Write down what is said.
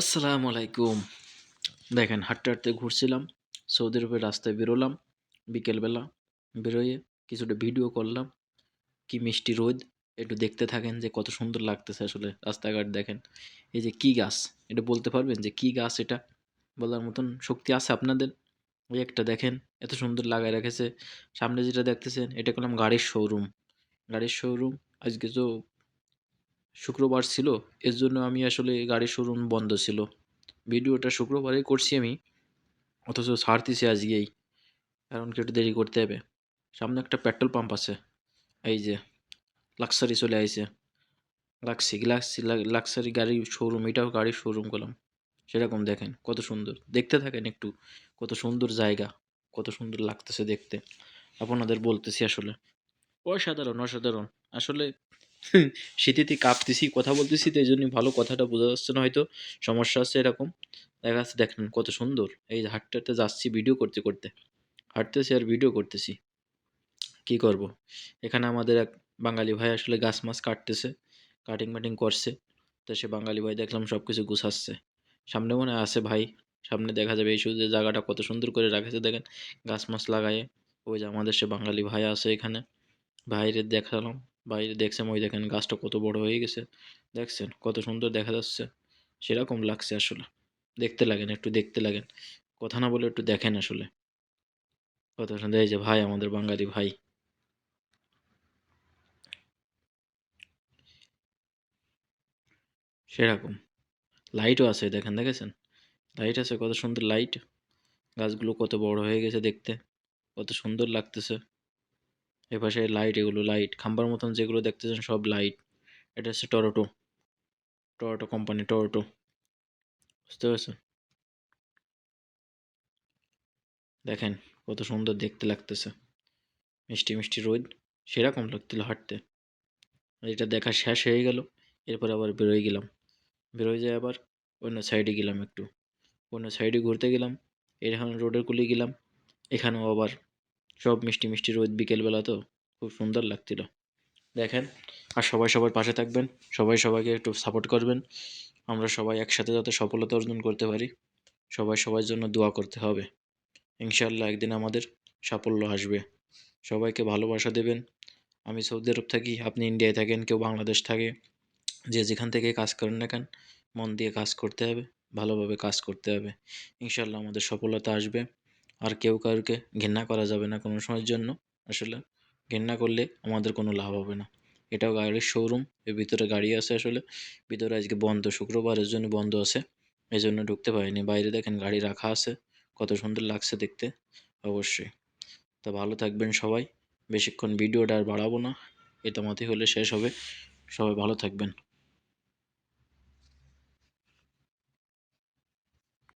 আসসালামু আলাইকুম। দেখেন, হাঁটতে হাঁটতে ঘুরছিলাম সৌদি আরবের রাস্তায় বেরোলাম, বিকেলবেলা বেরোয়ে কিছুটা ভিডিও করলাম, কি মিষ্টি রোদ, একটু দেখতে থাকেন যে কত সুন্দর লাগতেছে আসলে রাস্তাঘাট দেখেন। এই যে কি গাছ, এটা বলতে পারবেন যে কি গাছ এটা? বলার মতন শক্তি আছে আপনাদের? ওই একটা দেখেন, এত সুন্দর লাগায় রেখেছে। সামনে যেটা দেখতেছেন, এটা করলাম গাড়ির শোরুম গাড়ির শোরুম আজকে তো শুক্রবার ছিল, এর জন্য আমি আসলে গাড়ির শোরুম বন্ধ ছিল। ভিডিওটা শুক্রবারে করছি আমি, অথচ ছাড়তেছি আজকেই, কারণ কি একটু দেরি করতে হবে। সামনে একটা পেট্রোল পাম্প আছে, এই যে লাক্সারি চলে আইছে। লাক্সি লাক্সি লাক্সারি গাড়ি শোরুম এটাও গাড়ির শোরুম করলাম। সেরকম দেখেন, কত সুন্দর। দেখতে থাকেন একটু, কত সুন্দর জায়গা, কত সুন্দর লাগতেছে দেখতে। আপনাদের বলতেছি আসলে। অসাধারণ অসাধারণ। আসলে শীতেতে কাঁপতেছি, কথা বলতেছি, তো এই জন্যই ভালো কথাটা বোঝা যাচ্ছে না, হয়তো সমস্যা আছে এরকম। দেখা যাচ্ছে, দেখেন কত সুন্দর। এই হাঁটতে যাচ্ছি ভিডিও করতে করতে। হাঁটতেছি আর ভিডিও করতেছি। কি করব? এখানে আমাদের এক বাঙালি ভাই আসলে গাছ মাছ কাটতেছে কাটিং মাটিং করছে। তো সে বাঙালি ভাই দেখলাম সব কিছু গুছাচ্ছে। সামনে মনে আছে ভাই। সামনে দেখা যাবে এই যে জায়গাটা কত সুন্দর করে রাখেছে, দেখেন। গাছ মাছ লাগায়ে। ওই যে আমাদের সে বাঙালি ভাই আছে এখানে। বাইরে দেখালাম। বাইরে দেখছেন ওই দেখেন গাছটা কত বড় হয়ে গেছে। দেখছেন কত সুন্দর দেখা যাচ্ছে। সেরকম লাগছে আসলে। দেখতে লাগেন, একটু দেখতে লাগেন। কথা না বলে একটু দেখেন আসলে। কত সুন্দর এই যে ভাই, আমাদের বাঙালি ভাই। সেরকম। লাইটও আছে, দেখেন, দেখেছেন? লাইট আছে, কত সুন্দর লাইট গাছগুলো কত বড় হয়ে গেছে দেখতে। কত সুন্দর লাগতেছে। এপাশে লাইট এগুলো লাইট খাম্বার মতন যেগুলো দেখতেছেন সব লাইট এটা হচ্ছে টরোটো টরোটো কোম্পানি টরোটো বুঝতে পারছেন? দেখেন, কত সুন্দর দেখতে লাগতেছে। মিষ্টি মিষ্টি রোদ। সেরকম লাগছিল হাঁটতে। এটা দেখা শেষ হয়ে গেল। এরপর আবার বেরোয় গেলাম। বেরোয় যায় আবার অন্য সাইডে গেলাম একটু। অন্য সাইডে ঘুরতে গেলাম। এখানে রোডের কুলি গেলাম। এখানেও আবার সব মিষ্টি মিষ্টি রোদ বিকেলবেলা তো, খুব সুন্দর লাগছিল। দেখেন, আর সবাই সবার পাশে থাকবেন, সবাই সবাইকে একটু সাপোর্ট করবেন। আমরা সবাই একসাথে যাতে সফলতা অর্জন করতে পারি, সবাই সবার জন্য দোয়া করতে হবে। ইনশাল্লাহ একদিন আমাদের সাফল্য আসবে। সবাইকে ভালোবাসা দেবেন। আমি সৌদি আরব থাকি, আপনি ইন্ডিয়ায় থাকেন, কেউ বাংলাদেশ থাকে, যে যেখান থেকে কাজ করেন না কেন, মন দিয়ে কাজ করতে হবে, ভালোভাবে কাজ করতে হবে। ইনশাল্লাহ আমাদের সফলতা আসবে। আর কেউ কাউকে ঘৃণা করা যাবে না কোনো সময়ের জন্য। আসলে ঘৃণা করলে আমাদের কোনো লাভ হবে না। এটাও গাড়ির শোরুম এর ভিতরে গাড়ি আছে আসলে। ভিতরে আজকে বন্ধ, শুক্রবারের জন্য বন্ধ আছে। এই জন্য ঢুকতে পারিনি। বাইরে দেখেন গাড়ি রাখা আছে। কত সুন্দর লাগছে দেখতে, অবশ্যই। তো ভালো থাকবেন সবাই। বেশিক্ষণ ভিডিওটা আর বাড়াবো না। এটা মতে হলে শেষ হবে। সবাই ভালো থাকবেন।